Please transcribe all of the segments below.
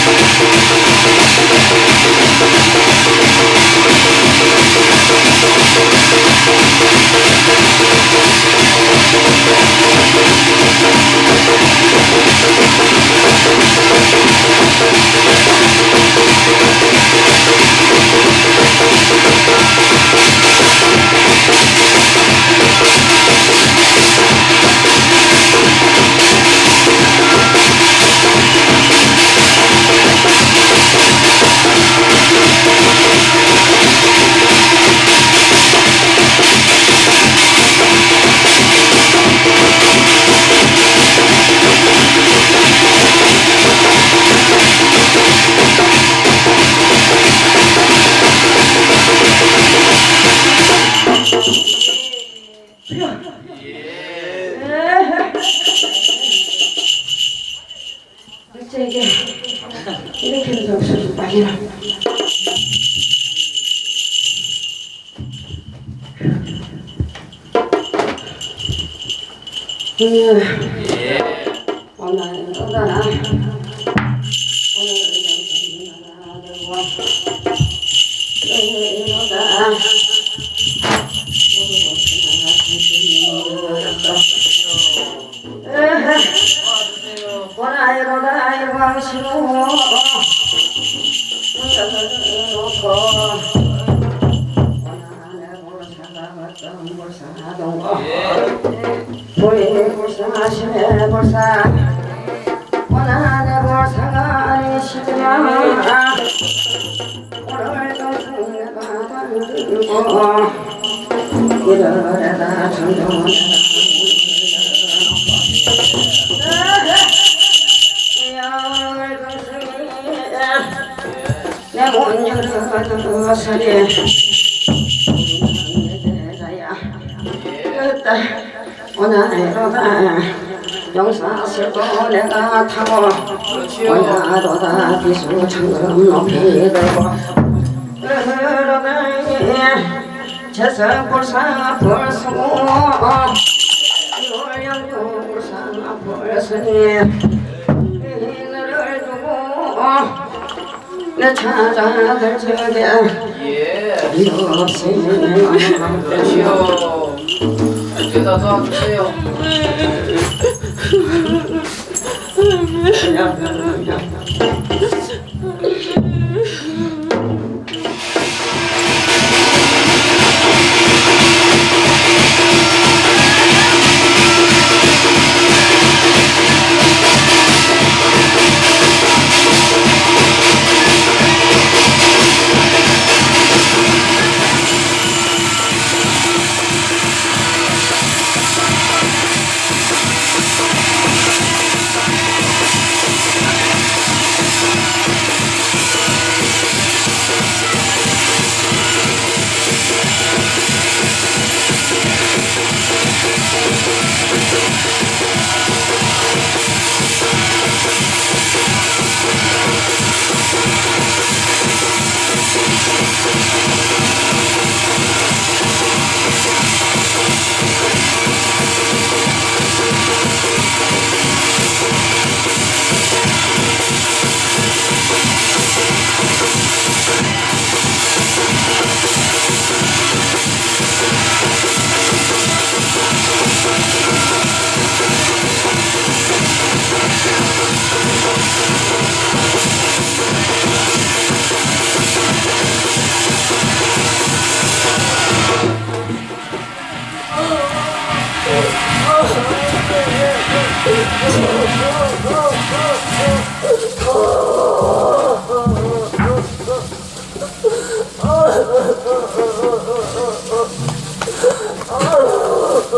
어째 이게 이렇게도 없어서 빨리 나 음, 오늘 오다나 오늘 오다나 오늘 오다 원하여 들고 이러려다 정정하다 내문 열어가는 것을 그때 오늘로다 용사슬 제석불사 불수고 이월영주 불사 불스니 이늘을 두고 내 찾아들 예. 없으면 그렇지요. 제사 도와주세요. 내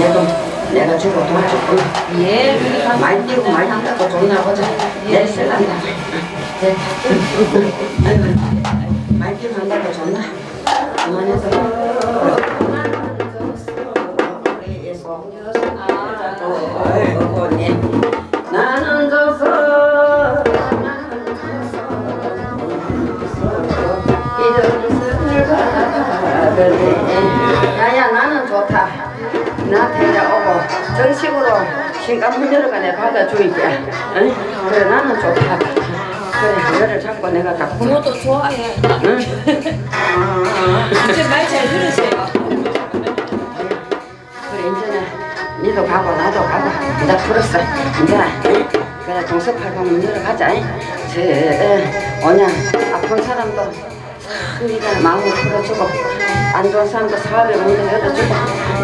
해도 내가 주고 돈 주고 예, 많이 뛰고 많이 한다고 존나 보자. 내 쓸란다. 많이 뛰고 한다고 존나? 그만해서 야야 나는 좋다 나한테 이제 오고 정식으로 신간문 열어가 내가 받아줄게 응? 그래 나는 좋다 그래 너를 잡고 내가 갖고 저도 좋아해. 응? 이제 말 잘 들으세요. 니도 가고 나도 가고. 이제 풀었어. 이제 그래 동서팔방 문 열어가자. 저 오냐. 아픈 사람도 참 니가 마음을 풀어주고 안 좋은 사람도 사업에 문을 열어주고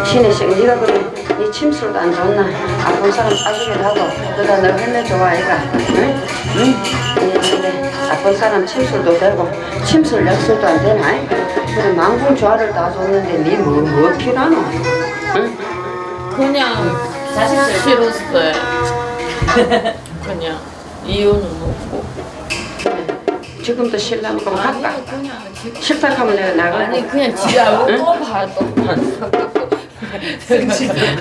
신의 신 니가 그래 니 침술도 안 좋나? 아픈 사람 싸주기도 하고 그러다 너 헬매 좋아 아이가. 응? 응? 아픈 사람 침술도 되고 침술 약술도 안 되나? 그래 망군 조화를 다 줬는데 니뭐 뭐 필요하노? 응? 그냥 싫었어요. 그냥 이유는 없고. 지금도 신랑 그럼 할까? 아니 그냥 지- 싫다 하면 내가 나가 아니 그냥 지하고 또 봐도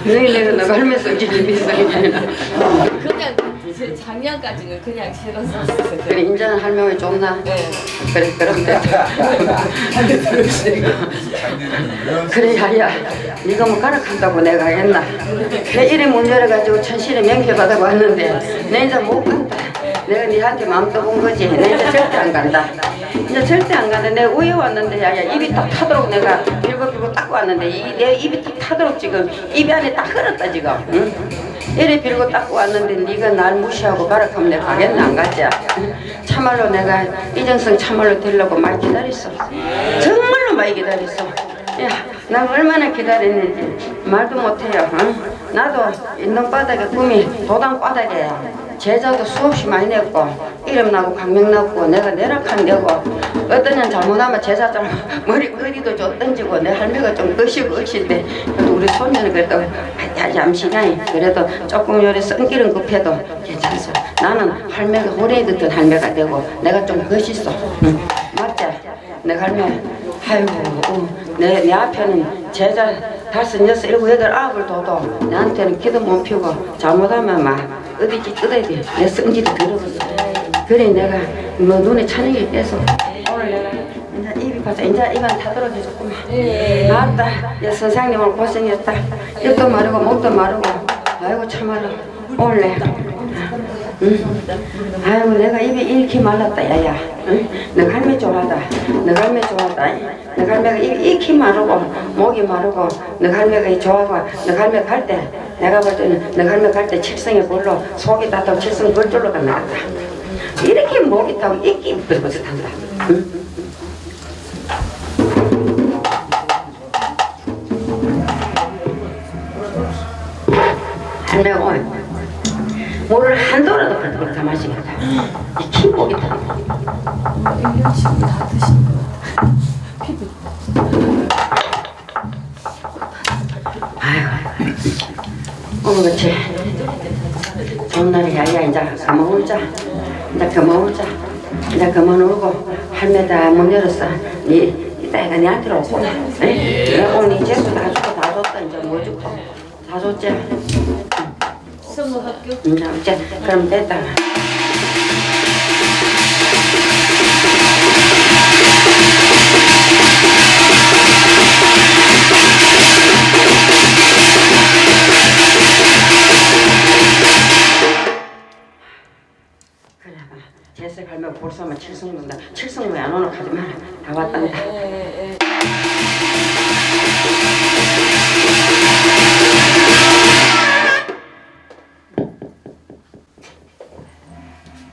너희 내가 너가 할매 성질이 비싸겠잖아 그냥 제 작년까지는 그냥 싫었었어요. 그래 인자는 할머니 좋나? 네. 그래 그럼 됐다 그래 야야 네가 뭐 가락한다고 내가 했나? 내 이래 문 열어가지고 천실에 명패 받아 왔는데 내 이제 못 간다. 내가 니한테 마음 떠본 거지. 내 이제 절대 안 간다. 이제 절대 안 간다. 내가 우에 왔는데 야야 입이 딱 타도록 내가 빌고 빌고 딱 왔는데 이, 내 입이 딱 타도록 지금 입이 안에 딱 흘렀다 지금. 응? 이래 빌고 딱 왔는데 네가 날 무시하고 가락하면 내가 가겠나? 안 가지? 참말로 내가 이정성 참말로 되려고 많이 기다렸어. 정말 로 많이 기다렸어 야, 난 얼마나 기다렸는지 말도 못해요. 응? 나도 인동 바닥에 꿈이 도당 바닥에 제자도 수없이 많이 냈고 이름 나고 강명 났고 내가 내락한 데고 어떤 년 잘못하면 제자 좀 머리 어디도 좀 던지고 내 할매가 좀 거시고 그래도 우리 손녀는 그래도 야 잠시나이 그래도 조금 요래 성질은 급해도 괜찮소. 나는 할매가 오래 듣던 할매가 되고 내가 좀 거시어. 응. 맞지? 내 할매 아이고 어, 내, 내 앞에는 제자 다섯 여섯 일곱 여덟 아홉을 둬도 내한테는 기도 못 피우고 잘못하면 막 어디지 뜯어야지 내 성질이 더러웠어 그래 내가 뭐 눈에 찬영이 빼서 오늘 내가 이제 입이 가서 이제 입안 타도록 해줬구만. 나왔다. 야 선생님 오늘 고생했다. 입도 마르고 목도 마르고. 아이고 참말로 오늘 응? 아이고 내가 입이 이렇게 말랐다 야야. 응? 내 할매 좋아하다. 내 할매 좋아하다. 내 할매가 입이 이렇게 마르고 목이 마르고 내 할매가 좋아하고 내 할매 갈 때 내가 볼 때는 내 할매 갈 때 칠성에 볼로 속이 따뜻하고 칠성 벌줄로 가 나갔다. 이렇게 목이 타고 이끼 들고 탄다. 응? 할매가 오늘 물을 한 도라도 그렇게 다 마시겠다. 이 키 목이 다. 아이고, 어머 그치. 좋은 날이 야야 이제 그만 울자. 이제 그만 울자. 이제 그만 울고 할매다 문 열었어. 니 이따가 니한테 오고. 에? 내가 오늘 이 재수 다 주고 다 줬다 이제 뭐 주고 다 줬지. 스무 학교 이제 어째 그럼 됐다. 봐. 제세 갈면 벌써면 칠성문다. 칠성문 안 오는 가지 마라. 다 왔단다. 예, 예.